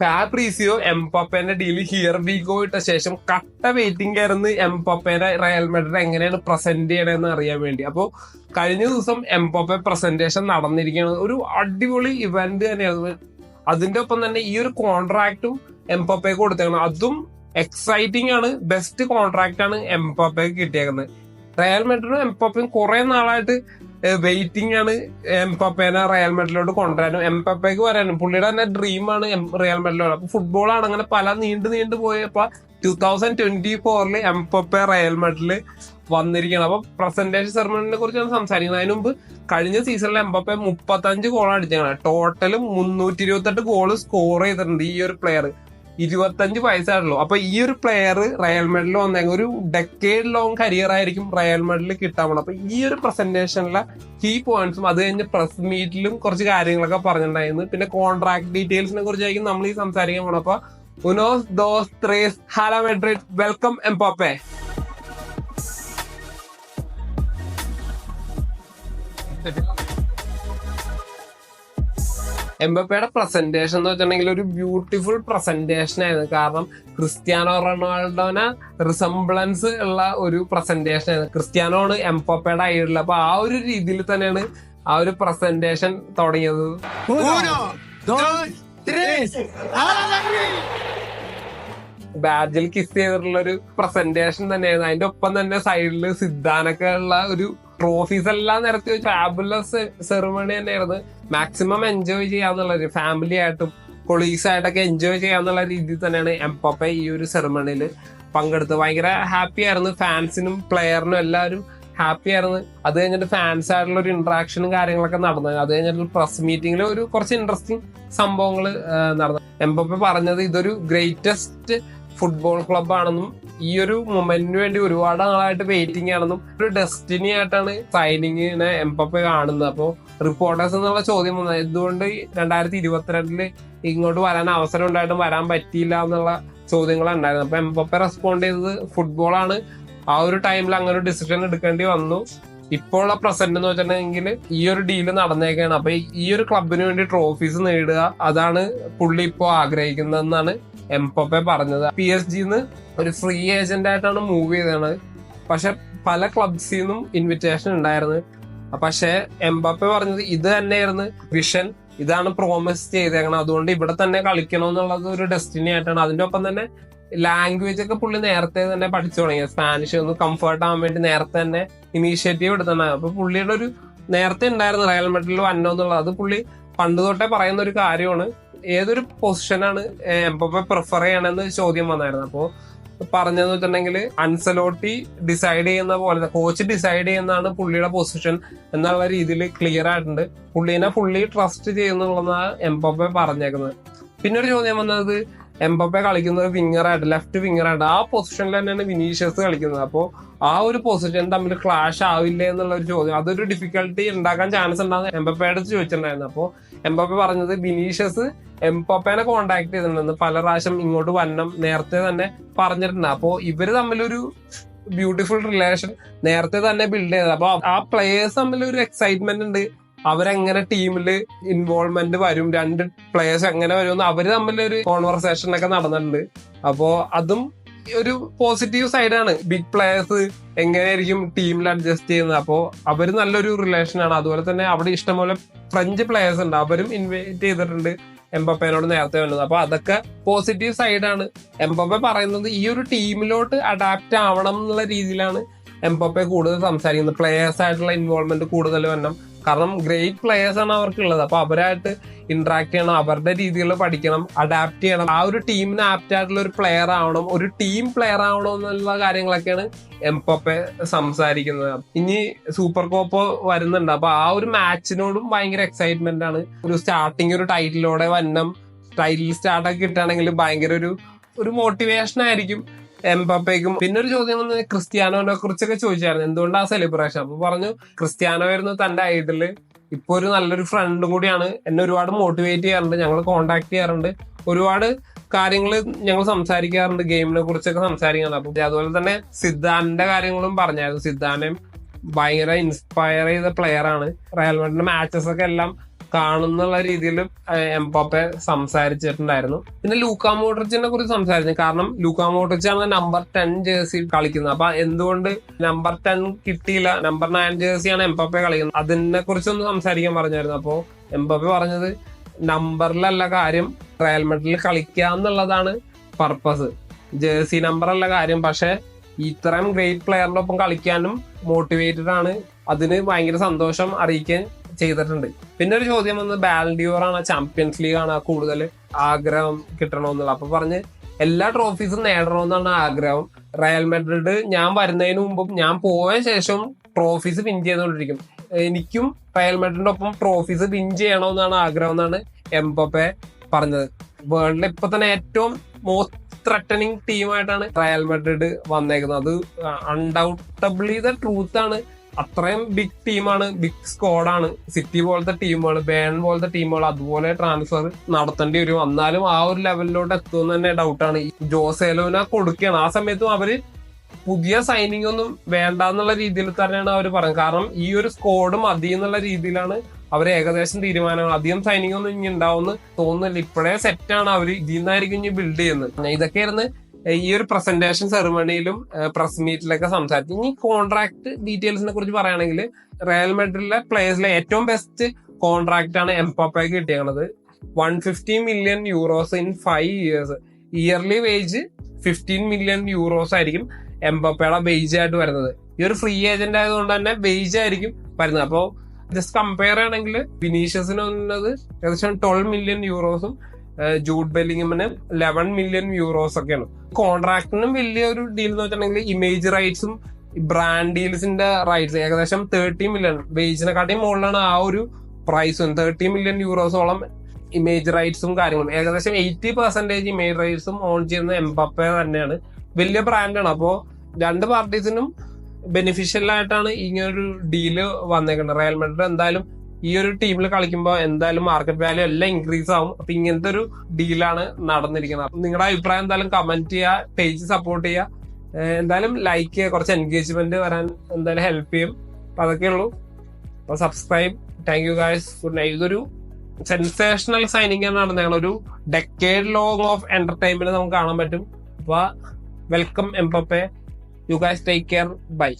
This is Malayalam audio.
ഫാബ്രീസിയോ എംപപ്പേന്റെ ഡീൽ ഹിയർ വീഗോ ഇട്ട ശേഷം കട്ട വെയിറ്റിംഗ് ആയിരുന്നു എംപപ്പേനെ റയൽ മെഡ്രിഡ് എങ്ങനെയാണ് പ്രസന്റ് ചെയ്യണമെന്ന് അറിയാൻ വേണ്ടി. അപ്പോൾ കഴിഞ്ഞ ദിവസം എംപപ്പെ പ്രസന്റേഷൻ നടന്നിരിക്കുന്നത് ഒരു അടിപൊളി ഇവന്റ് തന്നെയായിരുന്നു. അതിന്റെ ഒപ്പം തന്നെ ഈ ഒരു കോൺട്രാക്റ്റും എംപപ്പെ കൊടുത്തേക്കണം. അതും എക്സൈറ്റിംഗ് ആണ്. ബെസ്റ്റ് കോൺട്രാക്റ്റ് ആണ് എംപപ്പയ്ക്ക് കിട്ടിയേക്കുന്നത്. റയൽ മെഡ്രിഡും എംപപ്പയും കുറെ നാളായിട്ട് വെയിറ്റിംഗ് ആണ്. എം എംപപ്പേനെ റയൽ മെഡലിലോട്ട് കൊണ്ടുവരാനും. എംപപ്പയ്ക്ക് വരാനും പുള്ളിയുടെ തന്നെ ഡ്രീമാണ് റയൽ മെഡലിലോട് അപ്പൊ ഫുട്ബോളാണ് അങ്ങനെ പല നീണ്ടു നീണ്ടു പോയപ്പോ two thousand twenty M Mbappe Real മെഡലിൽ വന്നിരിക്കുകയാണ്. അപ്പൊ പ്രസന്റേഷൻ സെറമണിനെ കുറിച്ചാണ് സംസാരിക്കുന്നത്. അതിന് മുമ്പ് കഴിഞ്ഞ സീസണിൽ എംപപ്പെ മുപ്പത്തഞ്ച് ഗോൾ അടിച്ചാണ് ടോട്ടൽ മുന്നൂറ്റി ഇരുപത്തെട്ട് ഗോൾ സ്കോർ ചെയ്തിട്ടുണ്ട് ഈ ഒരു പ്ലെയർ ഇരുപത്തഞ്ച് വയസ്സാണല്ലോ. അപ്പൊ ഈ ഒരു പ്ലെയർ റയൽ മെഡലിൽ വന്നെങ്കിൽ ഒരു ഡെക്കേഡ് ലോങ് കരിയർ ആയിരിക്കും റയൽ മെഡലിൽ കിട്ടാൻ പോണത്. അപ്പൊ ഈ ഒരു പ്രസന്റേഷനിലെ കീ പോയിന്റ്സും അത് കഴിഞ്ഞ് പ്രസ് മീറ്റിലും കുറച്ച് കാര്യങ്ങളൊക്കെ പറഞ്ഞിട്ടുണ്ടായിരുന്നു. പിന്നെ കോൺട്രാക്ട് ഡീറ്റെയിൽസിനെ കുറിച്ചായിരിക്കും നമ്മൾ ഈ സംസാരിക്കാൻ പോണത്. അപ്പൊ ഉനോസ് ദോസ് ത്രേസ് ഹാല മെഡ്രിഡ് വെൽക്കം എംപാപ്പെ എംബപ്പയുടെ പ്രസന്റേഷൻ എന്ന് വെച്ചിട്ടുണ്ടെങ്കിൽ ഒരു ബ്യൂട്ടിഫുൾ പ്രസന്റേഷൻ ആയിരുന്നു. കാരണം ക്രിസ്ത്യാനോ റൊണാൾഡോനെ റിസംബ്ലൻസ് ഉള്ള ഒരു പ്രസന്റേഷൻ ആയിരുന്നു. ക്രിസ്ത്യാനോ ആണ് എംബപ്പയുടെ ഐഡിയൽ അപ്പൊ ആ ഒരു രീതിയിൽ തന്നെയാണ് ആ ഒരു പ്രസന്റേഷൻ തുടങ്ങിയത്. ബാഡ്ജിൽ കിസ് ചെയ്തിട്ടുള്ള ഒരു പ്രസന്റേഷൻ തന്നെയായിരുന്നു. അതിന്റെ ഒപ്പം തന്നെ സൈഡിൽ സിദ്ധാനൊക്കെ ഉള്ള ഒരു ട്രോഫീസ് എല്ലാം നിരത്തി ഫാബുലസ് സെറിമണി തന്നെയായിരുന്നു. മാക്സിമം എൻജോയ് ചെയ്യാന്നുള്ള ഒരു ഫാമിലി ആയിട്ടും കൊളീഗ്സ് ആയിട്ടൊക്കെ എൻജോയ് ചെയ്യാന്നുള്ള രീതിയിൽ തന്നെയാണ് എംപപ്പ ഈ ഒരു സെറിമണിയിൽ പങ്കെടുത്ത് ഭയങ്കര ഹാപ്പി ആയിരുന്നു. ഫാൻസിനും പ്ലെയറിനും എല്ലാവരും ഹാപ്പി ആയിരുന്നു. അത് കഴിഞ്ഞിട്ട് ഫാൻസ് ആയിട്ടുള്ള ഒരു ഇന്ററാക്ഷനും കാര്യങ്ങളൊക്കെ നടന്നു. അത് കഴിഞ്ഞിട്ട് പ്രസ് മീറ്റിംഗിൽ ഒരു കുറച്ച് ഇൻട്രസ്റ്റിംഗ് സംഭവങ്ങൾ നടന്നു. എംപപ്പ പറഞ്ഞത് ഇതൊരു ഗ്രേറ്റസ്റ്റ് ഫുട്ബോൾ ക്ലബ്ബാണെന്നും ഈ ഒരു മൊമെന്റിന് വേണ്ടി ഒരുപാട് നാളായിട്ട് വെയിറ്റിംഗ് ആണെന്നും ഒരു ഡെസ്റ്റിനി ആയിട്ടാണ് സൈനിങ്ങിനെ എംപപ്പ കാണുന്നത്. അപ്പോൾ റിപ്പോർട്ടേഴ്സ് എന്നുള്ള ചോദ്യം വന്നത് എന്തുകൊണ്ട് രണ്ടായിരത്തി ഇരുപത്തിരണ്ടിൽ ഇങ്ങോട്ട് വരാൻ അവസരം ഉണ്ടായിട്ടും വരാൻ പറ്റിയില്ല എന്നുള്ള ചോദ്യങ്ങളുണ്ടായിരുന്നു അപ്പൊ എംപപ്പ റെസ്പോണ്ട് ചെയ്തത് ഫുട്ബോളാണ് ആ ഒരു ടൈമിൽ അങ്ങനെ ഒരു ഡിസിഷൻ എടുക്കേണ്ടി വന്നു. ഇപ്പോൾ ഉള്ള പ്രസന്റ് എന്ന് വെച്ചിട്ടുണ്ടെങ്കിൽ ഈ ഒരു ഡീൽ നടന്നേക്കാണ്. അപ്പൊ ഈ ഒരു ക്ലബിന് വേണ്ടി ട്രോഫീസ് നേടുക അതാണ് പുള്ളി ഇപ്പോൾ ആഗ്രഹിക്കുന്നതെന്നാണ് എംപൊപ്പെ പറഞ്ഞത്. പി എസ് ജിന്ന് ഒരു ഫ്രീ ഏജന്റ് ആയിട്ടാണ് മൂവ് ചെയ്തത് പക്ഷെ പല ക്ലബ്സിൽ നിന്നും ഇൻവിറ്റേഷൻ ഉണ്ടായിരുന്നു. പക്ഷെ എംബാപ്പെ പറഞ്ഞത് ഇത് തന്നെയായിരുന്നു. വിഷൻ ഇതാണ് പ്രോമിസ് ചെയ്തേക്കണം അതുകൊണ്ട് ഇവിടെ തന്നെ കളിക്കണം എന്നുള്ളത് ഒരു ഡെസ്റ്റിനി ആയിട്ടാണ്. അതിന്റെ ഒപ്പം തന്നെ ലാംഗ്വേജ് ഒക്കെ പുള്ളി നേരത്തെ തന്നെ പഠിച്ചു തുടങ്ങി. സ്പാനിഷ് ഒന്ന് കംഫർട്ട് ആവാൻ വേണ്ടി നേരത്തെ തന്നെ ഇനീഷ്യേറ്റീവ് എടുത്തതാണ്. അപ്പൊ പുള്ളിയുടെ ഒരു നേരത്തെ ഉണ്ടായിരുന്നു റയൽ മെഡലിൽ വന്നോ എന്നുള്ളത് അത് പുള്ളി പണ്ട് തൊട്ടേ പറയുന്ന ഒരു കാര്യമാണ്. ഏതൊരു പൊസിഷനാണ് എംബപ്പെ പ്രിഫർ ചെയ്യണമെന്ന് ചോദ്യം വന്നായിരുന്നു. അപ്പോ പറഞ്ഞതെന്ന് വെച്ചിട്ടുണ്ടെങ്കിൽ അൻസലോട്ടി ഡിസൈഡ് ചെയ്യുന്ന പോലെ കോച്ച് ഡിസൈഡ് ചെയ്യുന്നതാണ് പുള്ളിയുടെ പൊസിഷൻ എന്നുള്ള രീതിയിൽ ക്ലിയർ ആയിട്ടുണ്ട്. പുള്ളീനെ ഫുള്ളി ട്രസ്റ്റ് ചെയ്യുന്നുള്ളതാണ് എംബപ്പെ പറഞ്ഞേക്കുന്നത്. പിന്നെ ഒരു ചോദ്യം വന്നത് എംബപ്പെ കളിക്കുന്നത് വിങ്ങർ ആയിട്ട് ലെഫ്റ്റ് വിങ്ങർ ആയിട്ട് ആ പൊസിഷനിൽ തന്നെയാണ് വിനീഷ്യസ് കളിക്കുന്നത്. അപ്പോൾ ആ ഒരു പൊസിഷൻ തമ്മിൽ ക്ലാഷ് ആവില്ലേ എന്നുള്ള ഒരു ചോദ്യം. അതൊരു ഡിഫിക്കൽട്ടി ഉണ്ടാക്കാൻ ചാൻസ് ഉണ്ടാകുന്ന എംബപ്പയുടെ ചോദിച്ചിട്ടുണ്ടായിരുന്നു. അപ്പോൾ എംബപ്പെ പറഞ്ഞത് വിനീഷ്യസ് എംപപ്പേനെ കോണ്ടാക്ട് ചെയ്തിട്ടുണ്ടെന്ന് പല പ്രാവശ്യം ഇങ്ങോട്ട് വന്നം നേരത്തെ തന്നെ പറഞ്ഞിട്ടുണ്ട്. അപ്പോൾ ഇവർ തമ്മിലൊരു ബ്യൂട്ടിഫുൾ റിലേഷൻ നേരത്തെ തന്നെ ബിൽഡ് ചെയ്തത്. അപ്പോൾ ആ പ്ലേയേഴ്സ് തമ്മിൽ ഒരു എക്സൈറ്റ്മെന്റ് ഉണ്ട്. അവരെങ്ങനെ ടീമിൽ ഇൻവോൾവ്മെന്റ് വരും രണ്ട് പ്ലേയേഴ്സ് എങ്ങനെ വരും അവർ ഒരു കോൺവെർസേഷൻ ഒക്കെ നടന്നിട്ടുണ്ട്. അപ്പോ അതും ഒരു പോസിറ്റീവ് സൈഡാണ് ബിഗ് പ്ലേയേഴ്സ് എങ്ങനെയായിരിക്കും ടീമിൽ അഡ്ജസ്റ്റ് ചെയ്യുന്നത്? അപ്പോ അവർ നല്ലൊരു റിലേഷൻ ആണ്. അതുപോലെ തന്നെ അവിടെ ഇഷ്ടംപോലെ ഫ്രഞ്ച് പ്ലേയേഴ്സ് ഉണ്ട്. അവരും ഇൻവൈറ്റ് ചെയ്തിട്ടുണ്ട് എംബപ്പേനോട് നേരത്തെ വന്നത്. അപ്പൊ അതൊക്കെ പോസിറ്റീവ് സൈഡാണ് എംബപ്പെ പറയുന്നത് ഈ ഒരു ടീമിലോട്ട് അഡാപ്റ്റ് ആവണം എന്നുള്ള രീതിയിലാണ് എംബപ്പെ കൂടുതൽ സംസാരിക്കുന്നത്. പ്ലേയേഴ്സ് ആയിട്ടുള്ള ഇൻവോൾവ്മെന്റ് കൂടുതൽ വരണം. കാരണം ഗ്രേറ്റ് പ്ലേയേഴ്സ് ആണ് അവർക്കുള്ളത്. അപ്പൊ അവരായിട്ട് ഇന്ററാക്ട് ചെയ്യണം അവരുടെ രീതിയിൽ പഠിക്കണം അഡാപ്റ്റ് ചെയ്യണം. ആ ഒരു ടീമിന് ആപ്റ്റ് ആയിട്ടുള്ള ഒരു പ്ലെയർ ആവണം ഒരു ടീം പ്ലെയർ ആവണം എന്നുള്ള കാര്യങ്ങളൊക്കെയാണ് എംപൊപ്പെ സംസാരിക്കുന്നത്. ഇനി സൂപ്പർ കോപ്പ് വരുന്നുണ്ട്. അപ്പൊ ആ ഒരു മാച്ചിനോടും ഭയങ്കര എക്സൈറ്റ്മെന്റ് ആണ്. ഒരു സ്റ്റാർട്ടിങ് ഒരു ടൈറ്റിലോടെ വന്നം ടൈറ്റിൽ സ്റ്റാർട്ടൊക്കെ കിട്ടുകയാണെങ്കിൽ ഭയങ്കര ഒരു ഒരു മോട്ടിവേഷൻ ആയിരിക്കും. എംപപ്പയ്ക്കും പിന്നെ ഒരു ചോദ്യം വന്നു ക്രിസ്ത്യാനോനെ കുറിച്ചൊക്കെ ചോദിച്ചായിരുന്നു. എന്തുകൊണ്ട് ആ സെലിബ്രേഷൻ അപ്പൊ പറഞ്ഞു ക്രിസ്ത്യാനോ ആയിരുന്നു തന്റെ ഐഡൽ ഇപ്പൊ ഒരു നല്ലൊരു ഫ്രണ്ടും കൂടിയാണ്. എന്നെ ഒരുപാട് മോട്ടിവേറ്റ് ചെയ്യാറുണ്ട്. ഞങ്ങൾ കോണ്ടാക്ട് ചെയ്യാറുണ്ട്. ഒരുപാട് കാര്യങ്ങൾ ഞങ്ങൾ സംസാരിക്കാറുണ്ട്. ഗെയിമിനെ കുറിച്ചൊക്കെ സംസാരിക്കാറുണ്ട്. അപ്പൊ അതുപോലെ തന്നെ സിദ്ധാന്റെ കാര്യങ്ങളും പറഞ്ഞായിരുന്നു. സിദ്ധാനം ഭയങ്കര ഇൻസ്പയർ ചെയ്ത പ്ലെയർ ആണ്. റയൽ മാച്ചസ് ഒക്കെ എല്ലാം കാണുന്നുള്ള രീതിയിൽ എംബാപ്പെ സംസാരിച്ചിട്ടുണ്ടായിരുന്നു. പിന്നെ ലൂക്കാ മോഡ്രിച്ചിനെ കുറിച്ച് സംസാരിച്ചു. കാരണം ലൂക്കാ മോഡ്രിച്ച് ആണ് നമ്പർ ടെൻ ജേഴ്സി കളിക്കുന്നത്. അപ്പൊ എന്തുകൊണ്ട് നമ്പർ ടെൻ കിട്ടിയില്ല? നമ്പർ നയൻ ജേഴ്സിയാണ് എംബാപ്പെ കളിക്കുന്നത്. അതിനെ കുറിച്ചൊന്ന് സംസാരിക്കാൻ പറഞ്ഞായിരുന്നു. അപ്പോ എംബാപ്പെ പറഞ്ഞത് നമ്പറിലല്ല കാര്യം റയൽ മെഡലിൽ കളിക്കുക എന്നുള്ളതാണ് പർപ്പസ് ജേഴ്സി നമ്പർ അല്ല കാര്യം. പക്ഷെ ഇത്രയും ഗ്രേറ്റ് പ്ലെയറിന്റെ ഒപ്പം കളിക്കാനും മോട്ടിവേറ്റഡ് ആണ്. അതിന് ഭയങ്കര സന്തോഷം അറിയിക്കാൻ ചെയ്തിട്ടുണ്ട്. പിന്നെ ഒരു ചോദ്യം വന്നത് ബാൽഡിയോർ ആണ് ചാമ്പ്യൻസ് ലീഗ് ആണ് കൂടുതൽ ആഗ്രഹം കിട്ടണമെന്നുള്ളത്. അപ്പൊ പറഞ്ഞ് എല്ലാ ട്രോഫീസും നേടണമെന്നാണ് ആഗ്രഹം. റയൽ മെഡ്രിഡ് ഞാൻ വരുന്നതിന് മുമ്പും ഞാൻ പോയ ശേഷവും ട്രോഫീസ് വിൻ ചെയ്തുകൊണ്ടിരിക്കും. എനിക്കും റയൽ മെഡ്രിഡിന്റെ ഒപ്പം ട്രോഫീസ് വിൻ ചെയ്യണമെന്നാണ് ആഗ്രഹം എന്നാണ് എംപപ്പെ പറഞ്ഞത്. വേൾഡിലെ ഇപ്പൊ തന്നെ ഏറ്റവും മോസ്റ്റ് ത്രട്ടനിങ് ടീമായിട്ടാണ് റയൽ മെഡ്രിഡ് വന്നേക്കുന്നത്. അത് അൺഡൌട്ടബിളി ദ ട്രൂത്ത് ആണ്. അത്രയും ബിഗ് ടീമാണ് ബിഗ് സ്ക്വാഡാണ് സിറ്റി പോലത്തെ ടീമുകൾ ബേൺ പോലത്തെ ടീമുകൾ അതുപോലെ ട്രാൻസ്ഫർ നടത്തേണ്ടി വരും. എന്നാലും ആ ഒരു ലെവലിലോട്ട് എത്തുമെന്ന് തന്നെ ഡൗട്ടാണ് ജോസേലോന കൊടുക്കുകയാണ് ആ സമയത്തും അവർ പുതിയ സൈനിങ് ഒന്നും വേണ്ട എന്നുള്ള രീതിയിൽ തന്നെയാണ് അവർ പറയുന്നത്. കാരണം ഈ ഒരു സ്കോഡ് മതി എന്നുള്ള രീതിയിലാണ് അവർ ഏകദേശം തീരുമാനങ്ങൾ. അധികം സൈനിങ് ഒന്നും ഇനി ഉണ്ടാവുമെന്ന് തോന്നുന്നില്ല. ഇപ്പോഴേ സെറ്റാണ് അവർ ഇതിൽ നിന്നായിരിക്കും ഇനി ബിൽഡ് ചെയ്യുന്നത്. ഇതൊക്കെയായിരുന്നു ഈ ഒരു പ്രസന്റേഷൻ സെറിമണിയിലും പ്രസ് മീറ്റിലൊക്കെ സംസാരിച്ചു. ഇനി കോൺട്രാക്ട് ഡീറ്റെയിൽസിനെ കുറിച്ച് പറയുകയാണെങ്കിൽ റയൽ മെഡ്രിഡിലെ പ്ലേയേഴ്സിലെ ഏറ്റവും ബെസ്റ്റ് കോൺട്രാക്ട് ആണ് എംപാപ്പയ്ക്ക് കിട്ടിയത് one fifty million euros in five years yearly wage fifteen million euros ആയിരിക്കും എംബപ്പയുടെ വേജ് ആയിട്ട് വരുന്നത്. ഈ ഒരു ഫ്രീ ഏജന്റ് ആയതുകൊണ്ട് തന്നെ വേജ് ആയിരിക്കും വരുന്നത്. അപ്പോൾ ജസ്റ്റ് കമ്പയർ ആണെങ്കിൽ വിനീഷ്യസിന് വന്നത് ഏകദേശം ട്വൽവ് മില്യൺ യൂറോസും ജൂഡ് ബെല്ലിംഗമിന് ലെവൻ മില്യൺ യൂറോസ് ഒക്കെയാണ്. കോൺട്രാക്ടിനും വലിയൊരു ഡീൽ എന്ന് വെച്ചിട്ടുണ്ടെങ്കിൽ ഇമേജ് റൈറ്റ്സും ബ്രാൻഡ് ഡീൽസിന്റെ റൈറ്റ്സ് ഏകദേശം തേർട്ടി മില്യൺ വേജിനെക്കാട്ടിയും മുകളിലാണ് ആ ഒരു പ്രൈസും തേർട്ടി മില്യൺ യൂറോസോളം ഇമേജ് റൈറ്റ്സും കാര്യങ്ങളും. ഏകദേശം എയ്റ്റി പെർസെന്റേജ് ഇമേജ് റൈറ്റ്സും ഓൺ ചെയ്യുന്ന എംബപ്പെ തന്നെയാണ്. വലിയ ബ്രാൻഡാണ് അപ്പോ രണ്ട് പാർട്ടീസിനും ബെനിഫിഷ്യൽ ആയിട്ടാണ് ഇങ്ങനൊരു ഡീൽ വന്നേക്കുന്നത്. റയൽ മെഡ്രിഡ് എന്തായാലും ഈ ഒരു ടീമിൽ കളിക്കുമ്പോൾ എന്തായാലും മാർക്കറ്റ് വാല്യൂ എല്ലാം ഇൻക്രീസ് ആവും. അപ്പൊ ഇങ്ങനത്തെ ഒരു ഡീലാണ് നടന്നിരിക്കുന്നത്. നിങ്ങളുടെ അഭിപ്രായം എന്തായാലും കമന്റ് ചെയ്യുക പേജ് സപ്പോർട്ട് ചെയ്യുക എന്തായാലും ലൈക്ക് ചെയ്യുക കുറച്ച് എൻഗേജ്മെന്റ് വരാൻ എന്തായാലും ഹെൽപ്പ് ചെയ്യും. അപ്പൊ അതൊക്കെ ഉള്ളൂ. അപ്പൊ subscribe thank you guys good night ഇതൊരു സെൻസേഷണൽ സൈനിങ് ആണ് നടന്നത്. ഒരു ഡെക്കേഡ് ലോങ് ഓഫ് എന്റർടൈൻമെന്റ് നമുക്ക് കാണാൻ പറ്റും. അപ്പൊ welcome Mbappe you guys take care bye